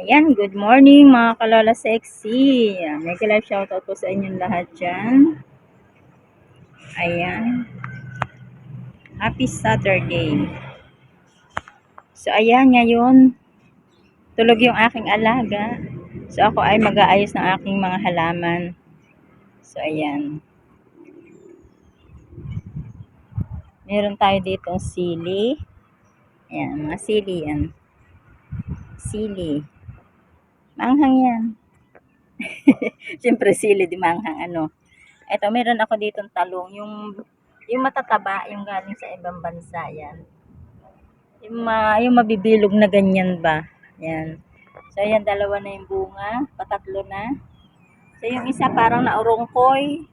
Ayan, good morning mga kalola sexy. Mega live shoutout po sa inyong lahat dyan. Ayan. Happy Saturday. So ayan, ngayon, tulog yung aking alaga. So ako ay mag-aayos ng aking mga halaman. So ayan. Meron tayo dito sili. Ayan, mga sili yan. Sili. Manghang yan. Siyempre sili di manghang ano. Ito, meron ako dito talong. Yung, yung matataba, yung galing sa ibang bansa yan. Yung, ma, yung mabibilog na ganyan ba. Yan. So, yan, dalawa na yung bunga. Patatlo na. So, yung isa parang naurongkoy.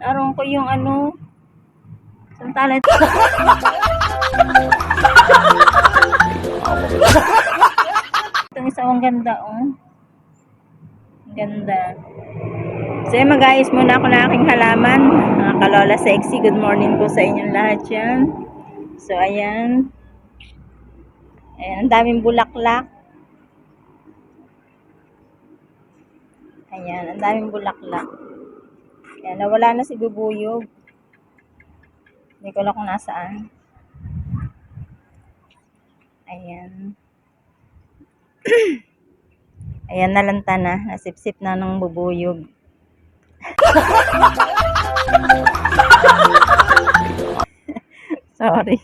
Naurongkoy yung ano. Samtala ito. Itong isa ang ganda, oh. Ang Ganda. So, yun, mag-ayos muna ako ng aking halaman. Mga kalola sexy, good morning po sa inyong lahat yan. So, ayan. Ayan, ang daming bulaklak. Ayan, ang daming bulaklak. Ayan, nawala na si Bubuyog. Hindi ko alam kung nasaan. Ayan. Ayan, nalanta na. Nasipsip na ng bubuyog. Sorry.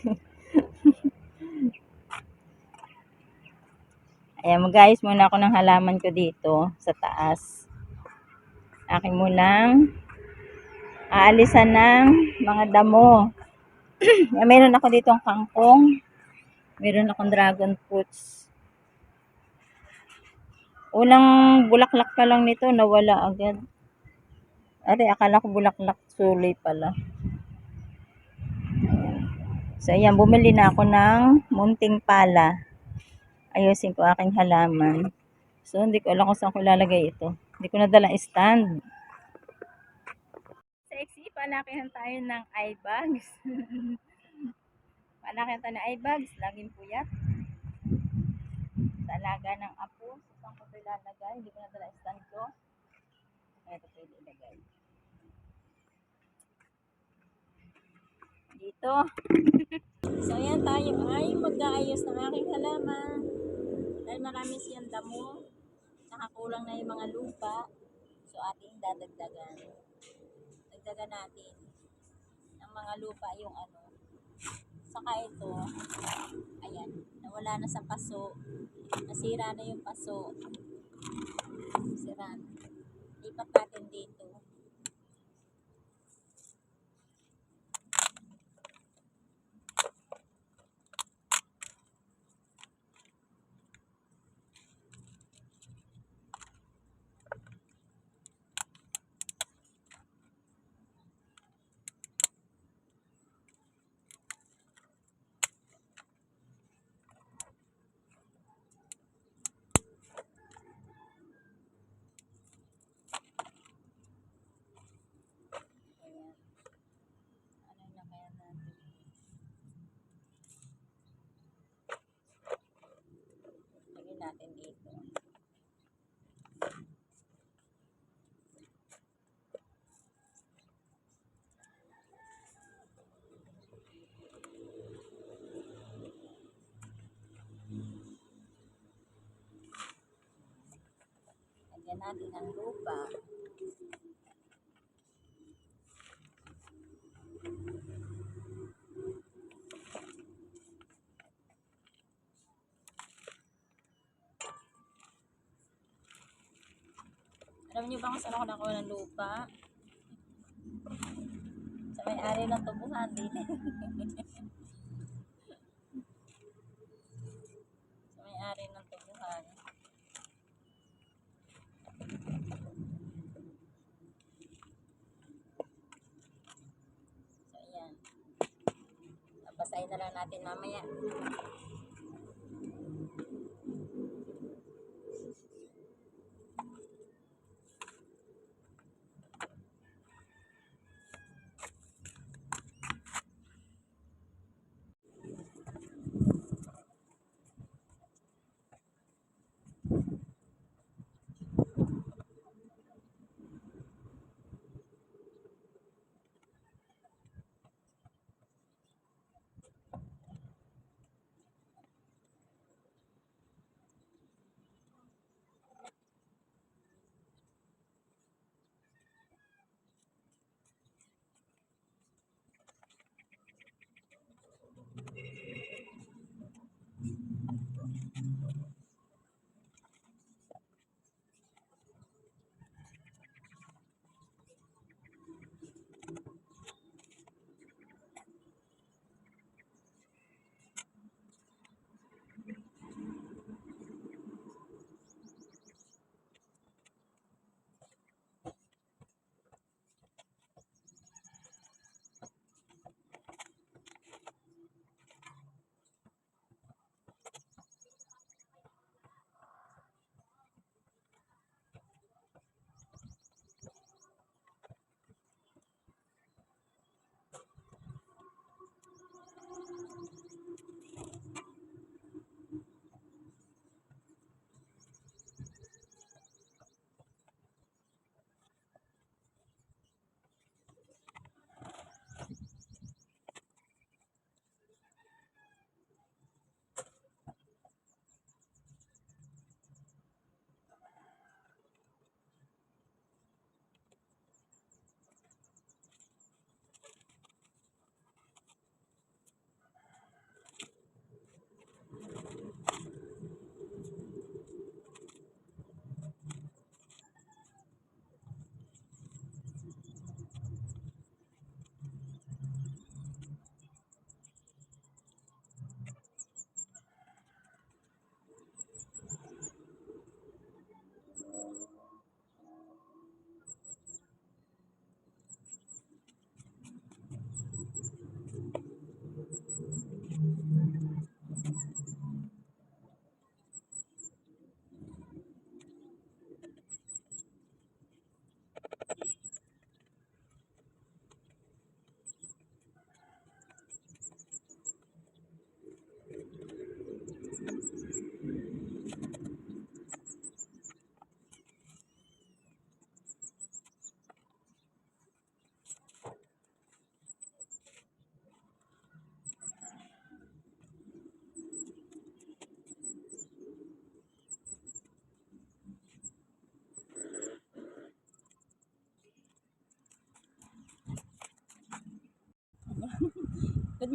Ayan, mag-ayos muna ako ng halaman ko dito sa taas. Akin munang aalisan ng mga damo. Ayan, meron ako dito ang kangkong. Meron akong dragon fruits. Unang bulaklak pa lang nito, nawala agad. Ari, akala ko bulaklak suloy pala. So, ayan, bumili na ako ng munting pala. Ayusin ko aking halaman. So, hindi ko alam kung saan ko lalagay ito. Hindi ko nadala stand. Sexy, palakihan tayo ng eye bags. palakihan tayo ng eye bags. Laging puyat. Sa alaga ng apo. So, saan ko ito ilalagay? Hindi ko nadala stand ko. Ito pwede ilagay. Dito. so, ayan tayo ay mag-aayos ng aking halaman. Dahil marami siyang damo. Nakakulang na yung mga lupa. So, ating dadagdagan. Dagdagan natin ng mga lupa yung ano. Saka ito, ayan, nawala na sa paso. Nasira na yung paso. Sira. Lipat natin dito. Ayan. Ano na kaya natin? Lagyan natin dito. Lagyan natin ng lupa. Alam niyo ba kung saan ako nakuha ng lupa? Sa may-ari ng tubuhan din.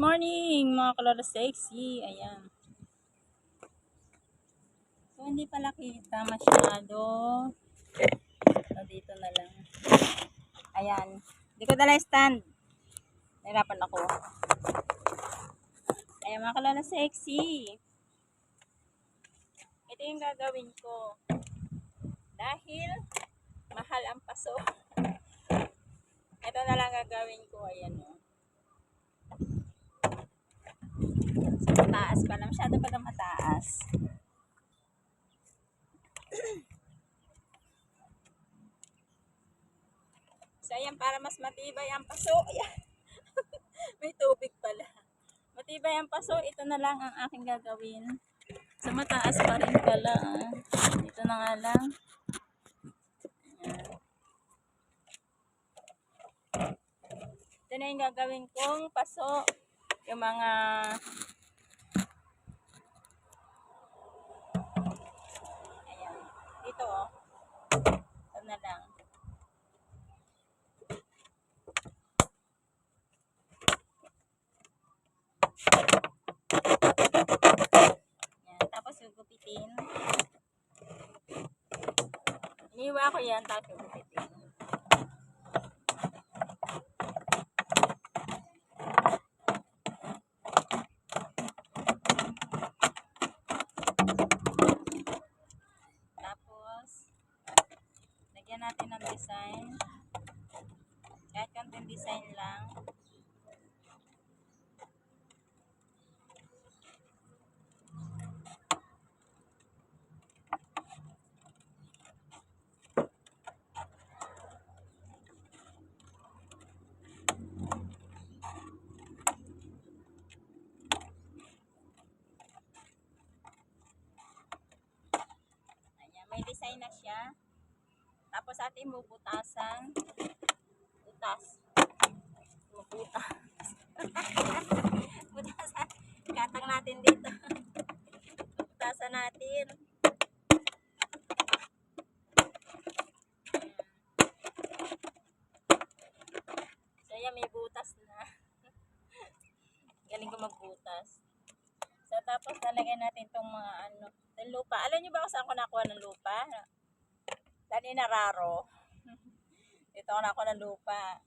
morning mga kalala sexy. Ayan. So, hindi pala kita masyado. So, dito na lang. Ayan. Hindi ko dala stand. Nahirapan ako. Ayan mga kalala sexy. Ito yung gagawin ko. Dahil mahal ang paso. Ito na lang gagawin ko. Ayan o. Sa mataas pa lang. Masyado pa lang mataas. so, ayan, para mas matibay ang paso. Ayan. May tubig pala. Matibay ang paso. Ito na lang ang aking gagawin. Sa mataas pa rin pala. Ito na nga lang. Ayan. Ito na yung gagawin kong paso. Yung mga Ayan. Dito oh. Ito na lang. Ayan. Tapos gugupitin. Iniwa ko yan tapos gugupitin. Tapos, lagyan natin ng design. Kahit konting design lang. Ayan, may design na siya. Tapos ating bubutasan. Butas. Butas. Butasan. Katang natin dito. Butasan natin. So, ayan, may butas na. Galing ko magbutas. So, tapos nalagyan natin itong mga ano, ng lupa. Alam niyo ba kung saan ko nakuha ng lupa? Saan inararo? Dito ako nakuha ng lupa.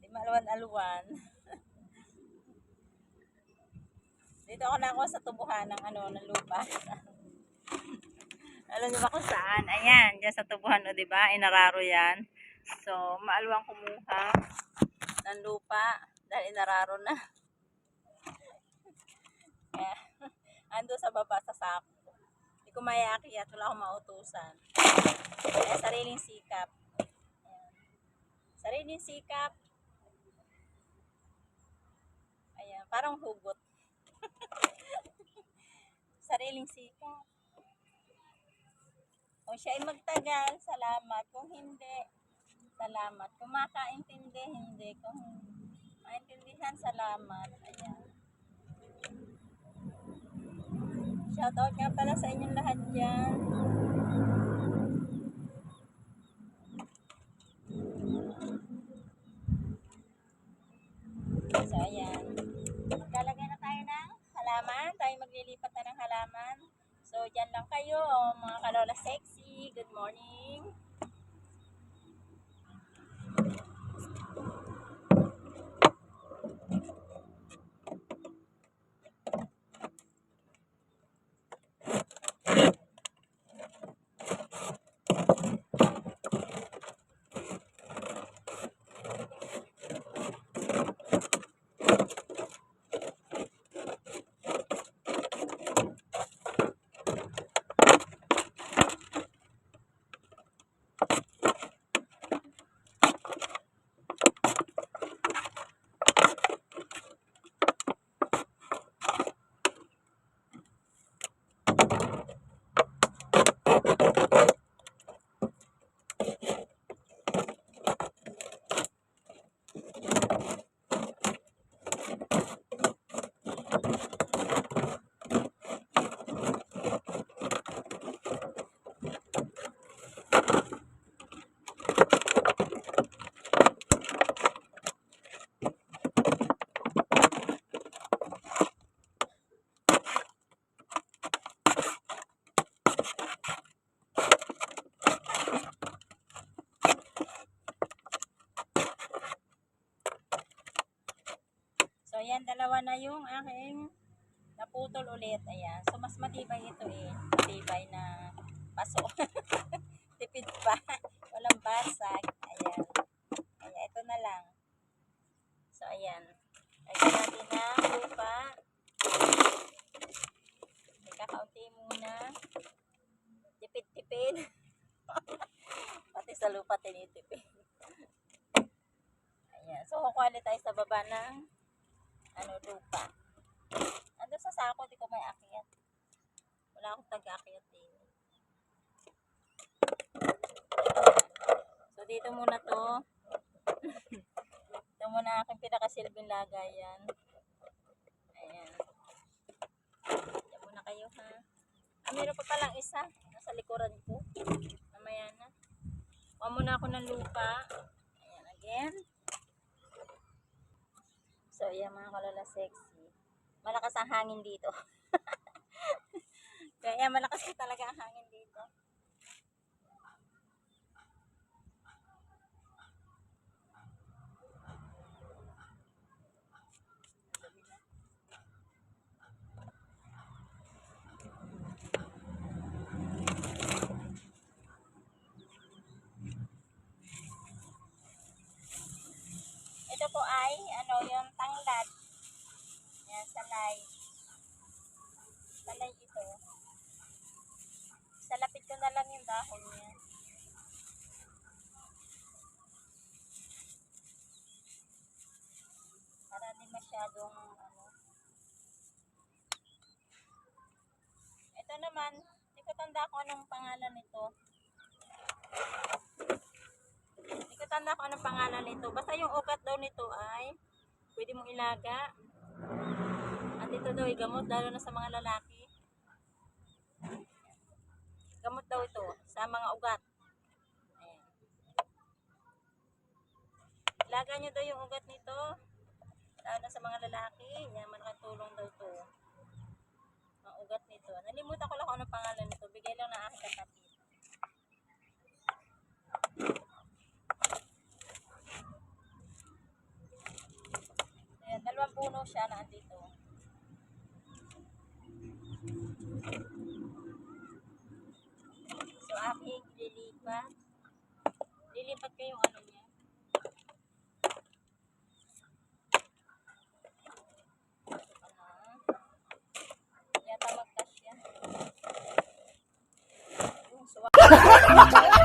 Di maluwan-aluwan. Dito ako nakuha sa tubuhan ng ano, ng lupa. Alam niyo ba kung saan? Ayan, dyan sa tubuhan, o, di ba? Inararo yan. So, maaluang kumuha ng lupa dahil inararo na. Kaya, ando sa baba sa sako. Hindi ko mayakyat, wala akong mautusan. Kaya sariling sikap. Ayan. Sariling sikap. Ayan, parang hugot. sariling sikap. Kung siya ay magtagal, salamat. Kung hindi, salamat. Kung makaintindi, hindi. Kung maintindihan, salamat. Ayan. Shoutout nga pala sa inyong lahat dyan. So, ayan. Maglalagay na tayo ng halaman. Tayo maglilipat na ng halaman. So, dyan lang kayo, mga kalola sexy. Good morning. Dalawa na yung aking naputol ulit. Ayan. So, mas matibay ito eh. Matibay na paso. Tipid pa. Walang basag. Ayan. Ayan, ito na lang. So, ayan. Lagyan natin ng lupa. Teka, kaunti muna. Tipid-tipid. Pati sa lupa tinitipid. Ayan. So, kukuha tayo sa baba ng ano, lupa. Ando sa sako, di ko may akyat. Wala akong tag-akyat din. So, dito muna to. ito muna aking pinakasilbing lagayan. Ayan. Diyan muna kayo, ha? Ah, meron pa palang isa. Nasa likuran ko. Mamaya na. Kuha muna ako ng lupa. Ayan, again. So, ayan mga kalala sexy. Malakas ang hangin dito. Kaya malakas talaga ang hangin dito. Ito po ay, ano, yung tanglad. Yan, salay. Salay ito. Salapit ko na lang yung dahon niya. Para di masyadong, ano. Ito naman, di ko tanda kung anong pangalan nito. Ko tanda kung anong pangalan nito. Basta yung ugat daw nito ay pwede mong ilaga. At ito daw ay gamot lalo na sa mga lalaki. Gamot daw ito sa mga ugat. Ayan. Ilaga nyo daw yung ugat nito. Lalo na sa mga lalaki. Yan, malaking tulong daw to. Ang ugat nito. Nalimutan ko lang kung anong pangalan nito. Bigay lang na aking kapatid. Ayan, dalawang puno siya na andito. So, aking lilipat. Lilipat ko yung ano niya. Yata magkasya. Yung suwak.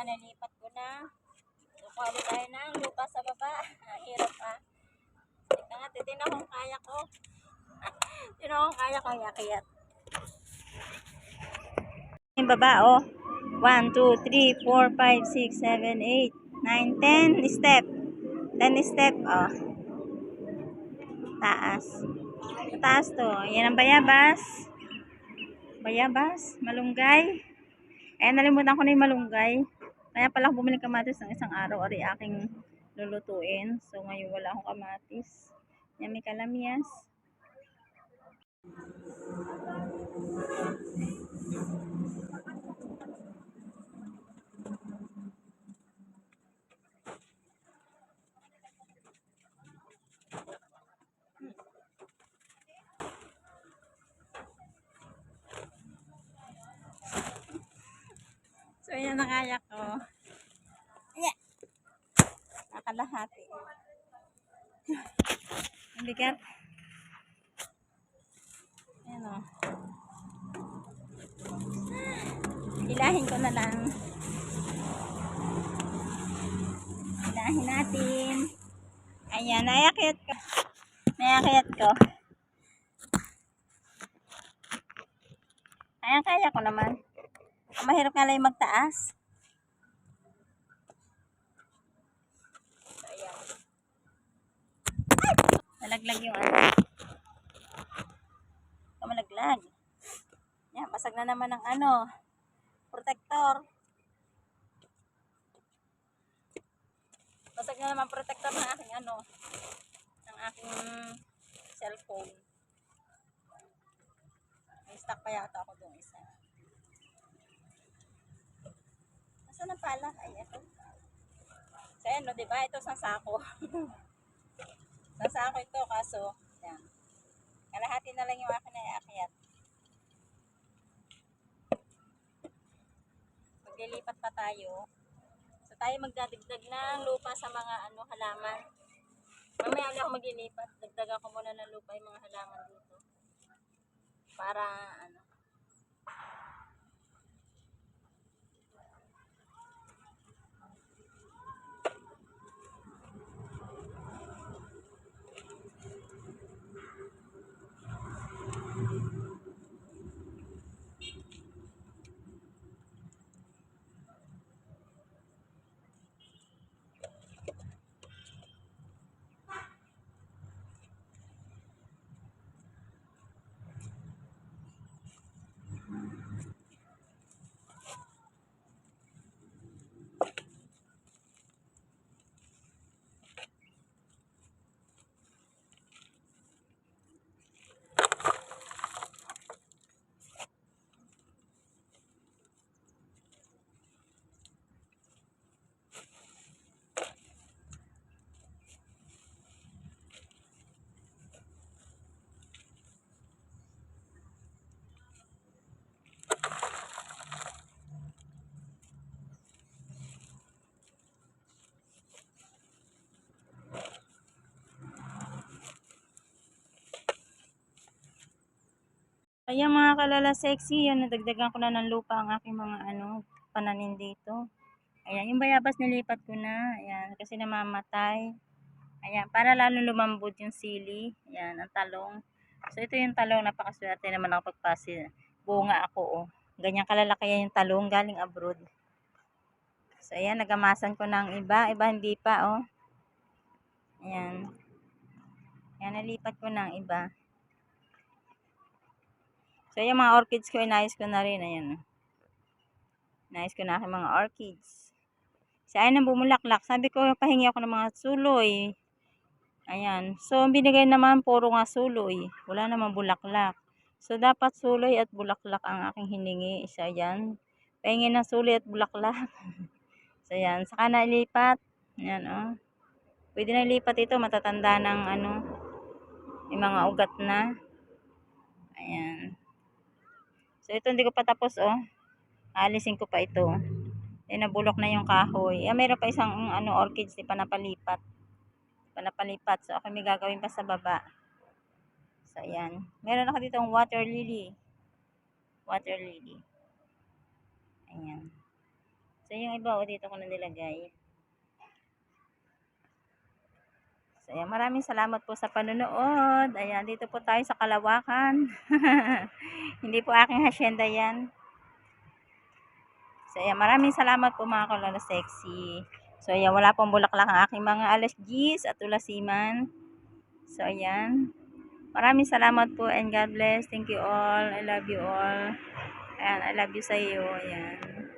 Ayan, nalipat ko na. Kukuha ulit tayo ng lupa sa baba. Hirap ah. Tika nga, titignan ko kung kaya ko. Ko kung kaya ko yakiyat. Yung baba, oh. 1, 2, 3, 4, 5, 6, 7, 8, 9, 10 step. 10 step, oh. Taas. Taas to. Yan ang bayabas. Bayabas. Malunggay. Eh, nalimutan ko na yung malunggay. Kaya pala bumili kamatis ng isang araw ari aking lulutuin. So, ngayon wala akong kamatis. Yan, may kalamias. So, yan ang kaya ko. Yeah. Nakalahati. Ang bigat. Ayan o. Hilahin ko na lang. Hilahin natin. Ayan, nayakit ko. Nayakit ko. Ayan, kaya ko naman. Mahirap nga lang magtaas. Nalaglag yung ano. Kamalaglag. Yan, basag na naman ng ano, protector. Basag na naman protector ng aking ano, ng aking cellphone. May stock pa yata ako doon isa. Nasaan ang pala? Ay, ito. So, ayan, no, diba? Ito sa sako. sa sako ito, kaso, yan. Kalahati na lang yung akin na iakyat. Maglilipat pa tayo. So, tayo magdadagdag ng lupa sa mga ano halaman. Mamaya ulit ako maglilipat. Dagdagan ko muna ng lupa yung mga halaman dito. Para ano. Ayan mga kalala sexy, yan nadagdagan ko na ng lupa ang aking mga ano, pananim dito. Ayan, yung bayabas nilipat ko na, ayan, kasi namamatay. Ayan, para lalo lumambot yung sili, ayan, ang talong. So ito yung talong, napakaswerte naman ako pagpasi. Bunga ako, oh. Ganyan kalalaki yan yung talong, galing abroad. So ayan, nagamasan ko ng iba, iba hindi pa, oh. Ayan. Ayan, nalipat ko ng iba. So, yung mga orchids ko, inayos ko na rin. Ayan. Inayos ko na aking mga orchids. Si ay nang bumulaklak. Sabi ko, pahingi ako ng mga suloy. Ayan. So, binigay naman, puro nga suloy. Wala namang bulaklak. So, dapat suloy at bulaklak ang aking hiningi. Isa yan. Pahingi ng suloy at bulaklak. so, yan. Saka na ilipat. Ayan, oh. Pwede na ilipat ito. Matatanda ng, ano, may mga ugat na. Ayan. So, ito hindi ko pa tapos, oh. Alisin ko pa ito. Eh, nabulok na yung kahoy. Ah, meron pa isang, ano, orchids, di pa napalipat. Pa napalipat. So, ako may gagawin pa sa baba. So, ayan. Meron ako dito water lily. Water lily. Ayan. So, yung iba, oh, dito ko na nilagay. So, ayan. Maraming salamat po sa panonood. Ayan, dito po tayo sa Kalawakan. Hindi po aking hasyenda yan. So, ayan. Maraming salamat po mga kalala sexy. So, ayan. Wala pong bulaklak ang aking mga alasgis at ulasiman. So, ayan. Maraming salamat po and God bless. Thank you all. I love you all. Ayan, I love you sa iyo. Ayan.